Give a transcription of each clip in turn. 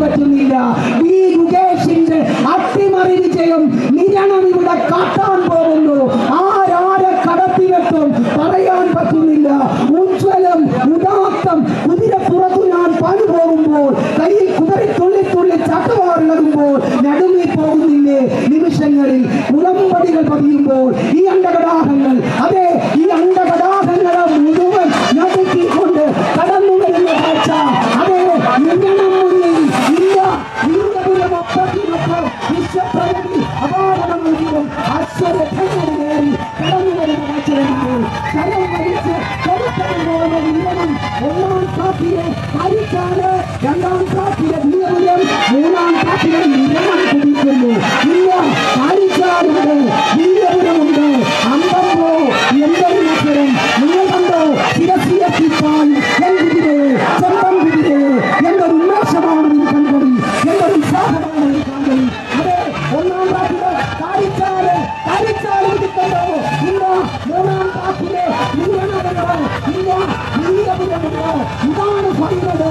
പറ്റുന്നില്ല. ഈ മുകേഷിന്റെ അട്ടിമറി വിജയം നിരണം ഇവിടെ കാട്ടാൻ പോകുന്നു. ആരാരെ കടത്തിലെത്തും പറയാൻ പറ്റുന്നില്ല. ഉജ്വലം ഉദാത്തം കുതിരപ്പുറത്തു ഞാൻ പണി പോകുമ്പോൾ കയ്യിൽ കുതിരി തുള്ളി തുള്ളി ചട്ടവാറിലകുമ്പോൾ നടുങ്ങി പോകുന്നില്ലേ? നിമിഷങ്ങളിൽ മുളമ്പടികൾ പതിയുമ്പോൾ ഈ അണ്ടകടാഹങ്ങൾ അതെ ഈ അണ്ടകടാഹങ്ങളെ ആശപ്രകൃതി അപാരമൊഴുകിയും ആശ്വരേറി കടന്നു വരുന്ന കാഴ്ചവരുമ്പോൾ കരം വലിച്ച് കൊടുത്തതുപോലെ ഒന്നാം സാക്ഷിയെ അരിക്കാതെ രണ്ടാം സാക്ഷിയെ இதான சொல்றது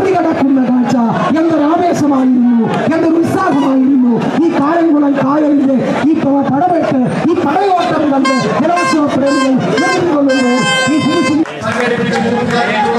മറികടക്കുന്ന കിടക്കുന്ന കാഴ്ച എന്തൊരു ആവേശമായിരുന്നു എന്തൊരു ഉത്സാഹമായിരുന്നു. ഈ കായംകുളം കായലിന്റെ ഈ പടവെട്ട് ഈ പടയോട്ടം കണ്ട് ജലോത്സവ പ്രേമികൾ ഈ സംഘടിപ്പിച്ചു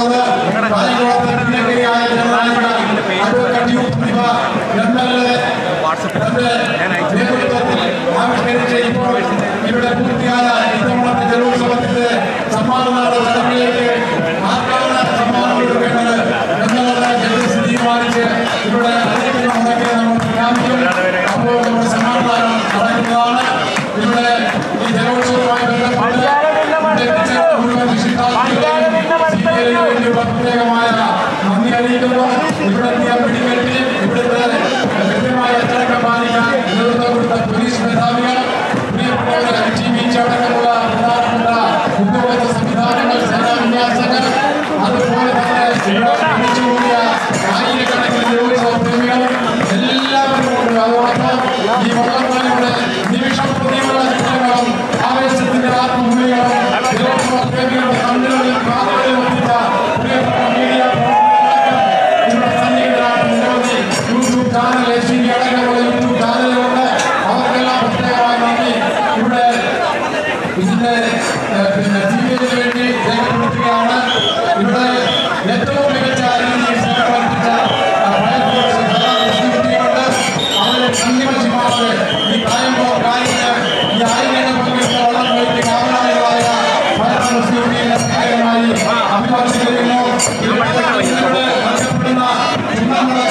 മനസ്സിലുള്ളവരും മനസ്സിലുള്ള മനസ്സിലുള്ള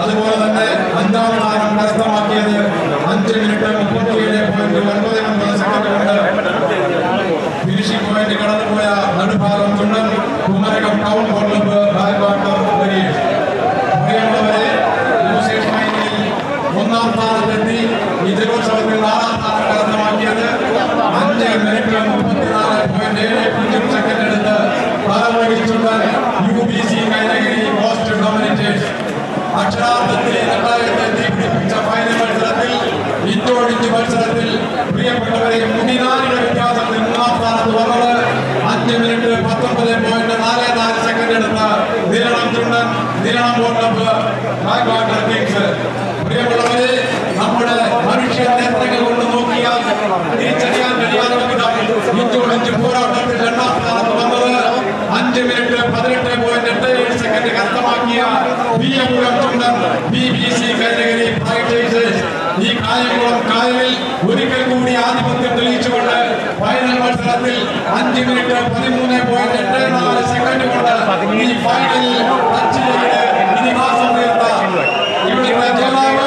അതുപോലെ തന്നെ അഞ്ചാം സ്ഥാനം കരസ്ഥമാക്കിയത് മിനിറ്റ് മുപ്പത്തിയേഴ് പോയിന്റ് ഒൻപത് ഒൻപത് സെക്കൻഡ് കൊണ്ട് ഫിനിഷിംഗ് പോയിന്റ് കടന്നുപോയ നടുഭാഗം ചുണ്ടൻ കുമരകം ടൗൺ കൊള്ളമ്പ് ബാൽവാട്ടർ ഗരീഷ് പ്രിയമുള്ളവരെ ഒന്നാം സ്ഥാനത്തെത്തി ഈ ജലോത്സവത്തിൽ നാലാം സ്ഥാനം കരസ്ഥമാക്കിയത് അഞ്ച് മിനിറ്റ് മുപ്പത്തിനാല് പോയിന്റ് ഏഴ് പൂജ്യം സെക്കൻഡ് പ്രിയപ്പെട്ടവരെ മുനിനാലിന്റെ വ്യത്യാസത്തിൽ മൂന്നാം സ്ഥാനത്ത് വന്നത് അഞ്ച് മിനിറ്റ് പത്തൊമ്പത് പോയിന്റ് നാല് നാല് സെക്കൻഡ് എടുത്ത നിരണം ചുണ്ടൻ നിരണം വോട്ടപ്പ് ബാക്ക്വാട്ടർ കിങ്സ് പ്രിയമുള്ളവരെ നമ്മുടെ മനുഷ്യ നേത്രങ്ങൾ കൊണ്ട് നോക്കിയാൽ തിരിച്ചറിയാൻ കഴിയാത്ത വിധം ഇഞ്ചോടിഞ്ച് പോരാട്ടത്തിൽ രണ്ടാം സ്ഥാനത്ത് വന്നത് അഞ്ച് മിനിറ്റ് പതിനെട്ട് പോയിന്റ് എട്ട് ഏഴ് സെക്കൻഡ് കരസ്ഥമാക്കിയ B M Chundan B B C category fighters ഈ കായംകുളം കായലിൽ ഒരിക്കൽ മത്സരത്തിൽ അഞ്ച് മിനിറ്റ് പതിമൂന്ന് പോയിന്റ് എട്ട് നാല് സെക്കൻഡ് കൊണ്ട് ഈ ഫൈനലിൽ ടച്ച് ചെയ്ത് ഇതിഹാസം തീർത്ത ഇവിടുത്തെ ജേതാവ്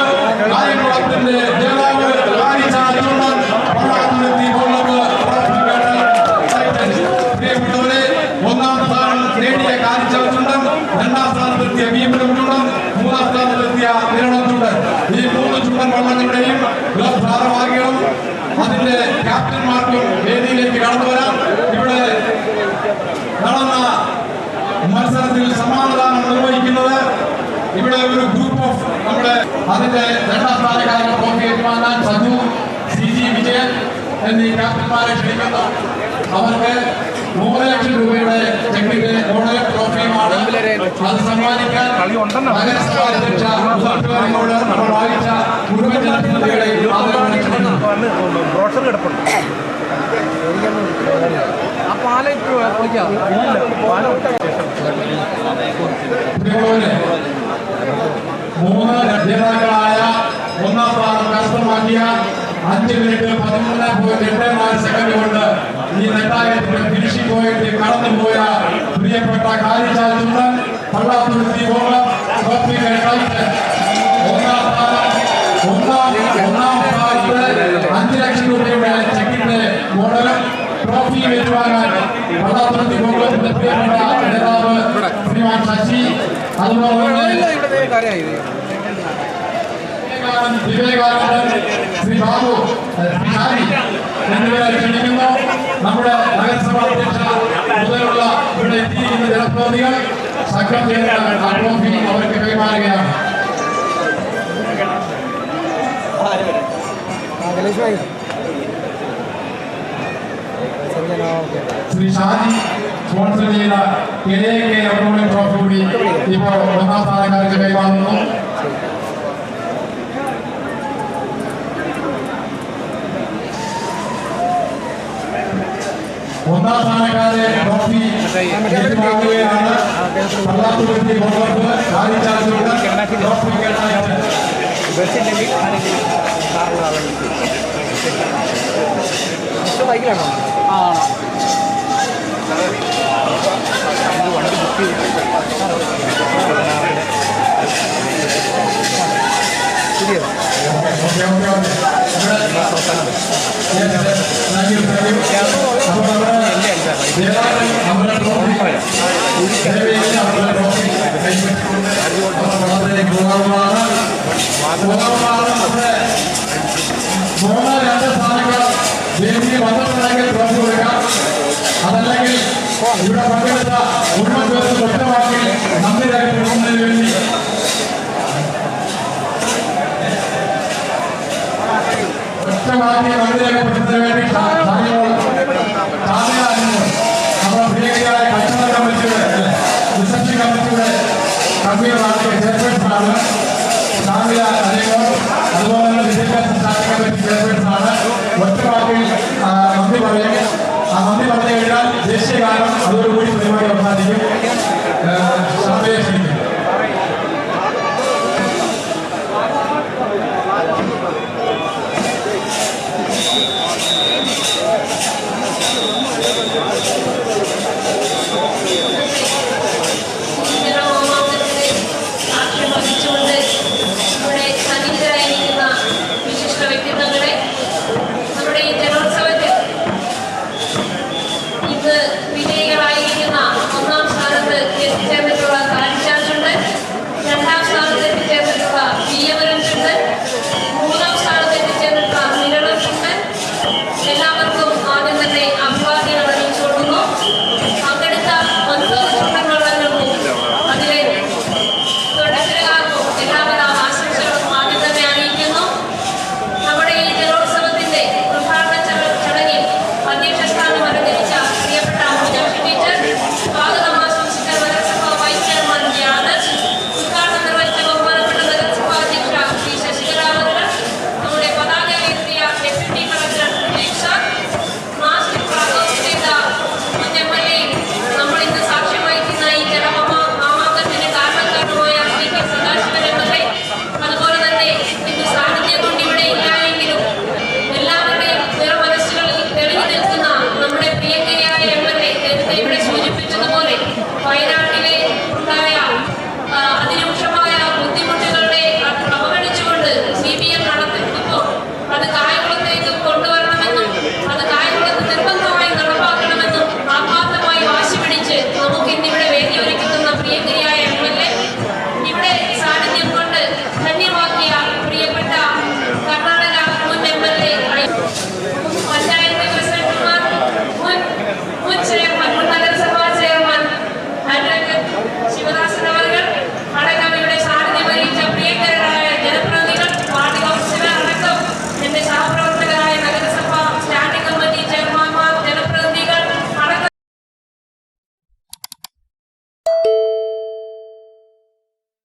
കായംകുളത്തിന്റെ ജേതാവ് കാരിച്ചാ ചുണ്ടൻ പള്ളാത്തുരുത്തി കൊള്ളവ് പ്രിയപ്പെട്ടവരെ ഒന്നാം സ്ഥാനം നേടിയ കാരിച്ചാൽ ചുണ്ടൻ രണ്ടാം സ്ഥാനത്തെത്തിയ ഭീമനം ചുണ്ടൻ മൂന്നാം സ്ഥാനത്തെത്തിയ നിരണം ചുണ്ടൻ ഈ മൂന്ന് ചുണ്ടൻ വള്ളങ്ങളുടെയും ക്ലബ് ഭാരവാഹികളും അതിന്റെ ക്യാപ്റ്റന്മാർക്കും വേദിയിലേക്ക് കടന്നു വരാം ഇവിടെ നടന്ന മത്സരത്തിൽ സമ്മാനദാനം നിർവഹിക്കുന്നത് ഇവിടെ ഒരു ഗ്രൂപ്പ് ഓഫ് നമ്മുടെ അതിന്റെ രണ്ടാം സ്ഥാനക്കാരൻ ട്രോഫി ഏറ്റുവാങ്ങാൻ സജു സി ജി വിജയൻ എന്നീ ക്യാപ്റ്റന്മാരെ ക്ഷണിക്കുന്നു. അവർക്ക് മൂന്ന് ലക്ഷം രൂപയുടെ ചെക്കിന്റെ മോഡൽ ട്രോഫിയുമാണ്. അത് സമ്മാനിക്കാൻ നഗരസഭാ അധ്യക്ഷ നമ്മൾ വായിച്ച മുഴുവൻ ജനപ്രതിനിധികളെ ആദരവോടെ ക്ഷണിക്കുന്നു ബ്രോഷർ കിടപ്പുണ്ട് വിളിക്കാം പ്രിയമുള്ളവരെ, മൂന്ന് ജേതാക്കളായ ഒന്നാം സ്ഥാനം കരസ്ഥമാക്കിയ അഞ്ച് മിനിറ്റ് പതിമൂന്ന് പോയിന്റ് എട്ട് നാല് സെക്കൻഡ് കൊണ്ട് ഈ നെട്ടായത്തിന്റെ ഫിനിഷിംഗ് പോയിന്റ് കടന്നുപോയ പ്രിയപ്പെട്ട കാരിച്ചാൽ ചുണ്ടൻ പള്ളാത്തുരുത്തി ടൈറ്റൻ ഒന്നാം സ്ഥാനം ഒന്നാം ഒന്നാം സ്ഥാനത്ത് അഞ്ച് ലക്ഷം രൂപയുടെ ചെക്കിന്റെ മോഡലും ട്രോഫി ഏറ്റുവാങ്ങാൻ പള്ളാത്തുരുത്തി കോളത്തിന്റെ പ്രിയപ്പെട്ട നേതാവ് ശ്രീമാൻ ശശി അതുപോലെ തന്നെ ഇവിടെ കാര്യമായി വിവേകാനന്ദൻ, വിവേകാനന്ദൻ ശ്രീ ബാബു ഷാരി എന്നിവരെ ക്ഷണിക്കുന്നു നമ്മുടെ നഗരസഭാ മുതലുള്ള ഇവിടെ എത്തിയിരിക്കുന്ന ജനപ്രതിനിധികൾ സംഘം ചെയ്ത ട്രോഫി അവർക്ക് കൈമാറുകയാണ് ശ്രീ ഷാജി സ്പോൺസർ ചെയ്ത K A K award trophy കൂടി ഇപ്പോൾ ഒന്നാം സ്ഥാനക്കാർക്ക് കൈമാറുന്നു. ഒന്നാം സ്ഥാനക്കാരെ ട്രോഫി ഏറ്റുവാങ്ങുകയാണ്. പള്ളാത്തുരുത്തി കൊണ്ടോട്ട് കാരിച്ചാൽ ട്രോഫി കേട്ടായിട്ട് കാറിൽ ബൈക്കിലാണോ ആ. വണ്ടി ബുക്ക് മൂന്നാം രണ്ട് സ്ഥാനങ്ങൾ ജെ പി വന്നിട്ടുണ്ടെങ്കിൽ തുറന്നു കൊടുക്കാം അതല്ലെങ്കിൽ ഇവിടെ പങ്കെടുത്ത മുഴുവൻ പേർക്ക് സ്വന്തമാക്കി നന്ദി രേഖപ്പെടുത്തുന്നതിന് വേണ്ടി. നന്ദി രേഖപ്പെടുത്തുന്നതിന് Brasil. É,